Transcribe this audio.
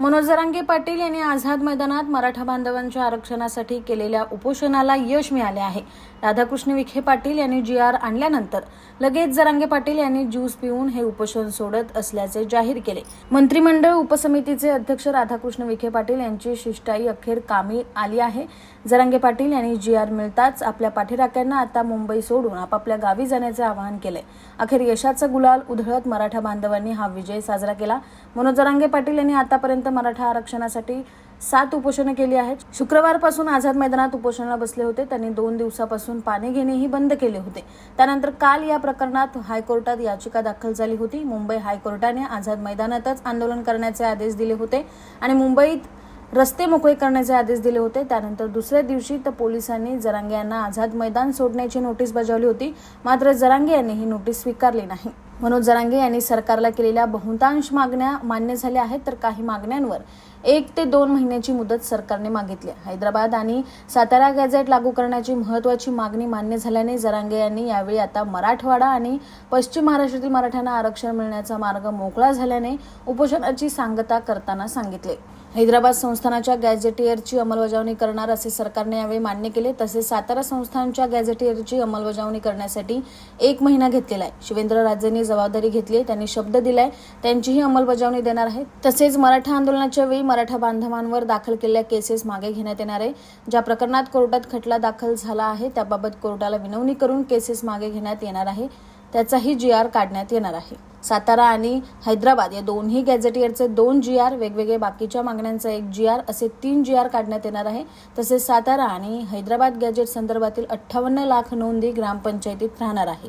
मनोज जरांगे पाटील यांनी आझाद मैदानात मराठा बांधवांच्या आरक्षणासाठी केलेल्या उपोषणाला यश मिळाले आहे. राधाकृष्ण विखे पाटील यांनी जी आर आणल्यानंतर लगेच जरांगे पाटील यांनी ज्यूस पिऊन हे उपोषण सोडत असल्याचे जाहीर केले. मंत्रिमंडळ उपसमितीचे अध्यक्ष राधाकृष्ण विखे पाटील यांची शिष्टाई अखेर कामी आली आहे. जरांगे पाटील यांनी जी आर मिळताच आपल्या पाठीराख्यांना आता मुंबई सोडून आपापल्या गावी जाण्याचे आवाहन केले. अखेर यशाचा गुलाल उधळत मराठा बांधवांनी हा विजय साजरा केला. मनोज जरांगे पाटील यांनी आतापर्यंत मराठा आरक्षणासाठी सात उपोषणं केली आहेत. शुक्रवारपासून आझाद मैदानात उपोषणाला बसले होते. त्यांनी दोन दिवसापासून पाणी घेणेही बंद केले होते. त्यानंतर काल या प्रकरणात हायकोर्टात याचिका दाखल झाली होती. मुंबई हायकोर्टाने आझाद मैदानातच आंदोलन करण्याचे आदेश दिले होते आणि मुंबईत रस्ते मोकळे करण्याचे आदेश दिले होते. त्यानंतर दुसऱ्या दिवशी तर पोलिसांनी जरांगे यांना आझाद मैदान सोडण्याची नोटीस बजावली होती. मात्र जरांगे यांनी ही नोटीस स्वीकारली नाही. मनोज जरांगे यांनी सरकारला केलेल्या बहुतांश मागण्या मान्य झाल्या आहेत तर काही मागण्यांवर एक ते दोन महिन्याची मुदत सरकारने मागितली हैदराबाद आणि सातारा गॅझेट लागू करण्याची महत्वाची मागणी मान्य झाल्याने जरांगे यांनी यावेळी आता मराठवाडा आणि पश्चिम महाराष्ट्रातील मराठ्यांना आरक्षण मिळण्याचा मार्ग मोकळा झाल्याने उपोषणाची सांगता करताना सांगितले. हैदराबाद संस्थानाच्या गॅझेटियरची अंमलबजावणी करणार असे सरकारने यावेळी मान्य केले तसेच सातारा संस्थानच्या गॅझेटियरची अंमलबजावणी करण्यासाठी एक महिना घेतलेला आहे. शिवेंद्र राजेंनी जबाबदारी घेतली आहे त्यांनी शब्द दिलाय त्यांचीही अंमलबजावणी देणार आहे. तसेच मराठा आंदोलनाच्या वेळी मराठा बांधवांवर दाखल केलेल्या केसेस मागे घेण्यात येणार आहे. ज्या प्रकरणात कोर्टात खटला दाखल झाला आहे त्याबाबत कोर्टाला विनवणी करून केसेस मागे घेण्यात येणार आहे. त्याचाही जी आर काढण्यात येणार आहे. सातारा आणि हैदराबाद या दोन्ही गॅझेटियरचे दोन जी आर वेगवेगळे बाकीच्या मागण्यांचा एक जी आर असे तीन जी आर काढण्यात येणार आहे. तसेच सातारा आणि हैदराबाद गॅझेट संदर्भातील अठ्ठावन्न लाख नोंदी ग्रामपंचायतीत राहणार आहे.